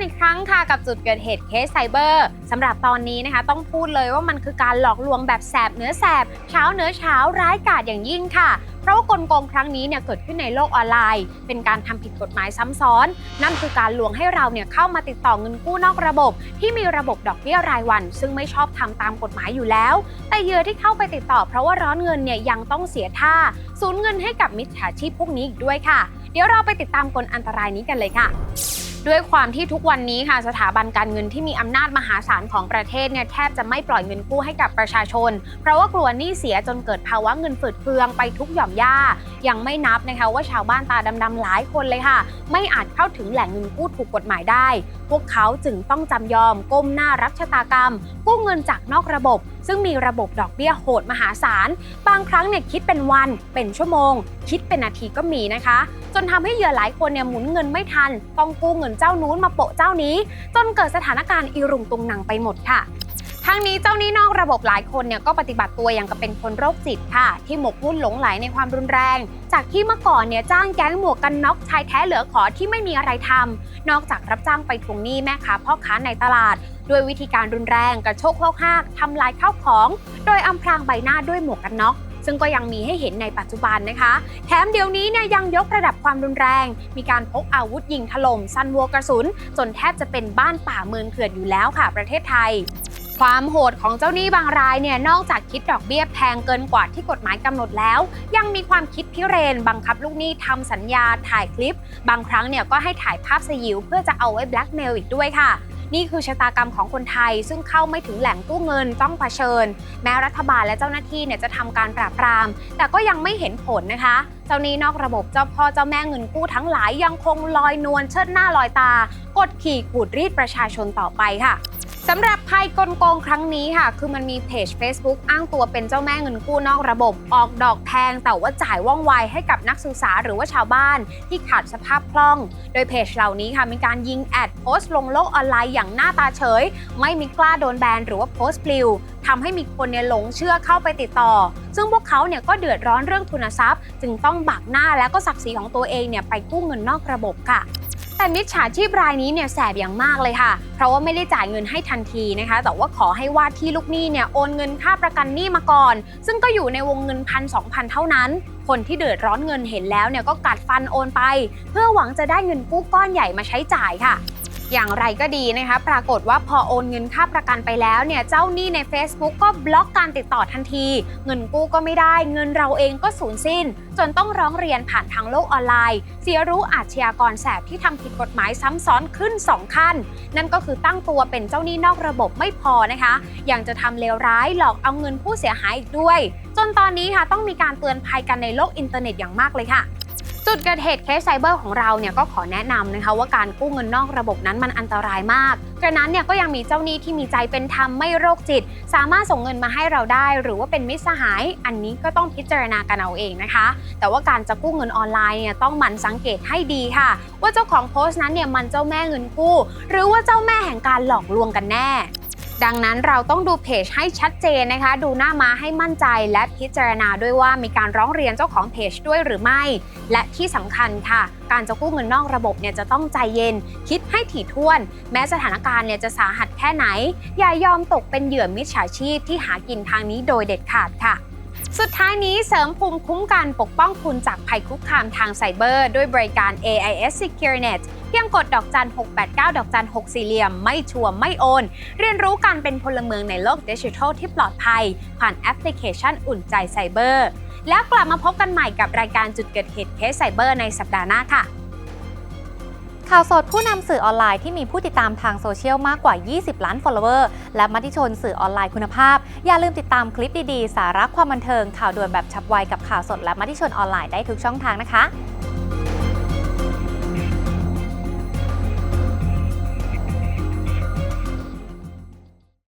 กันอีกครั้งค่ะกับจุดเกิดเหตุเคสไซเบอร์สำหรับตอนนี้นะคะต้องพูดเลยว่ามันคือการหลอกลวงแบบแสบเนื้อแสบเช้าเนื้อเช้าร้ายกาจอย่างยิ่งค่ะ เพราะว่ากลโกงครั้งนี้เนี่ยเกิดขึ้นในโลกออนไลน์ เป็นการทำผิดกฎหมายซ้ำซ้อน นั่นคือการลวงให้เราเนี่ยเข้ามาติดต่อเงินกู้นอกระบบ ที่มีระบบดอกเบี้ยรายวัน ซึ่งไม่ชอบทำตามกฎหมายอยู่แล้ว แต่เหยื่อที่เข้าไปติดต่อ เพราะว่าร้อนเงินเนี่ยยังต้องเสียท่าสูญเงินให้กับมิจฉาชีพพวกนี้อีกด้วยค่ะ เดี๋ยวเราไปติดตามกลอันตรายนี้กันเลยค่ะ ด้วยความที่ทุกวันนี้ค่ะสถาบันการเงินที่มีอำนาจมหาศาลของประเทศเนี่ยแทบจะไม่ปล่อยเงินกู้ให้กับประชาชน เพราะว่ากลัวหนี้เสียจนเกิดภาวะเงินฝืดเคืองไปทุกหย่อมย่ายังไม่นับนะคะว่าชาวบ้านตาดำๆหลายคนเลยค่ะ ไม่อาจเข้าถึงแหล่งเงินกู้ถูกกฎหมายได้ พวกเขาจึงต้องจำยอมก้มหน้ารับชะตากรรม กู้เงินจากนอกระบบ ซึ่งมีระบบดอกเบี้ยโหดมหาศาล บางครั้งเนี่ยคิดเป็นวัน เป็นชั่วโมง คิดเป็นนาทีก็มีนะคะ จนทำให้เหยื่อหลายคนเนี่ยหมุนเงินไม่ทัน ต้องกู้เงินเจ้านู้นมาโปะเจ้านี้ จนเกิดสถานการณ์อีรุงตุงนังไปหมดค่ะทั้งนี้เจ้านี้นอกระบบหลายคนเนี่ยก็ปฏิบัติตัวอย่างกับเป็นคนโรคจิตค่ะ ที่หมกมุ่นหลงไหลในความรุนแรง จากที่เมื่อก่อนเนี่ยจ้างแก๊งหมวกกันน็อกชายแท้เหลือขอที่ไม่มีอะไรทำนอกจากรับจ้างไปทวงหนี้แม่ค้าพ่อค้าในตลาด ด้วยวิธีการรุนแรงกระโชกโคกหักทำลายข้าวของ โดยอำพรางใบหน้าด้วยหมวกกันน็อก ซึ่งก็ยังมีให้เห็นในปัจจุบันนะคะ แถมเดี๋ยวนี้เนี่ยยังยกระดับความรุนแรง มีการพกอาวุธยิงถล่มซันวัวกระสุน จนแทบจะเป็นบ้านป่าเมืองเถื่อนอยู่แล้วค่ะ ประเทศไทยความโหดของเจ้าหนี้บางรายเนี่ยนอกจากคิดดอกเบี้ยแพงเกินกว่าที่กฎหมายกำหนดแล้ว ยังมีความคิดพิเรนบังคับลูกหนี้ทำสัญญาถ่ายคลิป บางครั้งเนี่ยก็ให้ถ่ายภาพสยิวเพื่อจะเอาไว้แบล็กเมลอีกด้วยค่ะ นี่คือชะตากรรมของคนไทย ซึ่งเข้าไม่ถึงแหล่งกู้เงินต้องเผชิญ แม้รัฐบาลและเจ้าหน้าที่เนี่ยจะทำการปราบปราม แต่ก็ยังไม่เห็นผลนะคะ เจ้านี้นอกระบบเจ้าพ่อเจ้าแม่เงินกู้ทั้งหลายยังคงลอยนวลเชิดหน้าลอยตากดขี่ขูดรีดประชาชนต่อไปค่ะ สำหรับภัยกลโกงครั้งนี้ค่ะ คือมันมีเพจ Facebook อ้างตัวเป็นเจ้าแม่เงินกู้นอกระบบ ออกดอกแพงแต่ว่าจ่ายว่องไวให้กับนักศึกษาหรือว่าชาวบ้านที่ขาดสภาพคล่อง โดยเพจเหล่านี้ค่ะมีการยิงแอดโพสต์ลงโลกออนไลน์อย่างหน้าตาเฉย ไม่มีกล้าโดนแบนหรือว่าโพสต์ปลิวทำให้มีคนเนี่ยหลงเชื่อเข้าไปติดต่อ ซึ่งพวกเขาเนี่ยก็เดือดร้อนเรื่องทุนทรัพย์ จึงต้องบักหน้าและก็ศักดิ์ศรีของตัวเองเนี่ยไปกู้เงินนอกระบบค่ะ แต่มิจฉาชีพรายนี้เนี่ยแสบอย่างมากเลยค่ะ เพราะว่าไม่ได้จ่ายเงินให้ทันทีนะคะ แต่ว่าขอให้ว่าที่ลูกหนี้เนี่ยโอนเงินค่าประกันหนี้มาก่อน ซึ่งก็อยู่ในวงเงินพันสองพันเท่านั้น คนที่เดือดร้อนเงินเห็นแล้วเนี่ยก็กัดฟันโอนไป เพื่อหวังจะได้เงินกู้ก้อนใหญ่มาใช้จ่ายค่ะ อย่างไรก็ดีนะคะ ปรากฏว่าพอโอนเงินค่าประกันไปแล้วเนี่ยเจ้าหนี้ใน Facebook ก็บล็อกการติดต่อทันที เงินกู้ก็ไม่ได้ เงินเราเองก็สูญสิ้น จนต้องร้องเรียนผ่านทางโลกออนไลน์เสียรู้อาชญากรแสบที่ทำผิดกฎหมายซ้ำซ้อนขึ้น 2 ขั้น นั่นก็คือตั้งตัวเป็นเจ้าหนี้นอกระบบไม่พอนะคะยังจะทำเลวร้ายหลอกเอาเงินผู้เสียหายอีกด้วย จนตอนนี้ค่ะต้องมีการเตือนภัยกันในโลกอินเทอร์เน็ตอย่างมากเลยค่ะ จุดเกิดเหตุเคสไซเบอร์ของเราเนี่ยก็ขอแนะนำนะคะว่าการกู้เงินนอกระบบนั้นมันอันตรายมากกระนั้นเนี่ยก็ยังมีเจ้าหนี้ที่มีใจเป็นธรรมไม่โรคจิต สามารถส่งเงินมาให้เราได้ หรือว่าเป็นมิตรสหาย อันนี้ก็ต้องพิจารณากันเอาเองนะคะ แต่ว่าการจะกู้เงินออนไลน์เนี่ยต้องหมั่นสังเกตให้ดีค่ะ ว่าเจ้าของโพสต์นั้นเนี่ยมันเจ้าแม่เงินกู้ หรือว่าเจ้าแม่แห่งการหลอกลวงกันแน่ ดังนั้นเราต้องดูเพจให้ชัดเจนนะคะ ดูหน้าม้าให้มั่นใจ และพิจารณาด้วยว่ามีการร้องเรียนเจ้าของเพจด้วยหรือไม่ และที่สำคัญค่ะ การจะกู้เงินนอกระบบเนี่ยจะต้องใจเย็น คิดให้ถี่ถ้วน แม้สถานการณ์เนี่ยจะสาหัสแค่ไหน อย่ายอมตกเป็นเหยื่อมิจฉาชีพที่หากินทางนี้โดยเด็ดขาดค่ะสุดท้ายนี้เสริมภูมิคุ้มกันปกป้องคุณจากภัยคุกคามทางไซเบอร์ ด้วยบริการ AIS SecureNet เพียงกดดอกจัน 689 ดอกจัน 6 สี่เหลี่ยม ไม่ชัวร์ไม่โอน เรียนรู้การเป็นพลเมืองในโลกดิจิทัลที่ปลอดภัย ผ่านแอปพลิเคชันอุ่นใจไซเบอร์ แล้วกลับมาพบกันใหม่กับรายการจุดเกิดเหตุเคสไซเบอร์ในสัปดาห์หน้าค่ะ ข่าวสดผู้นำสื่อออนไลน์ที่มีผู้ติดตามทางโซเชียลมากกว่า 20 ล้าน follower และมัติชนสื่อออนไลน์คุณภาพ อย่าลืมติดตามคลิปดีๆ สาระความบันเทิงข่าวด่วนแบบฉับไวกับข่าวสดและมัติชนออนไลน์ได้ทุกช่องทางนะคะ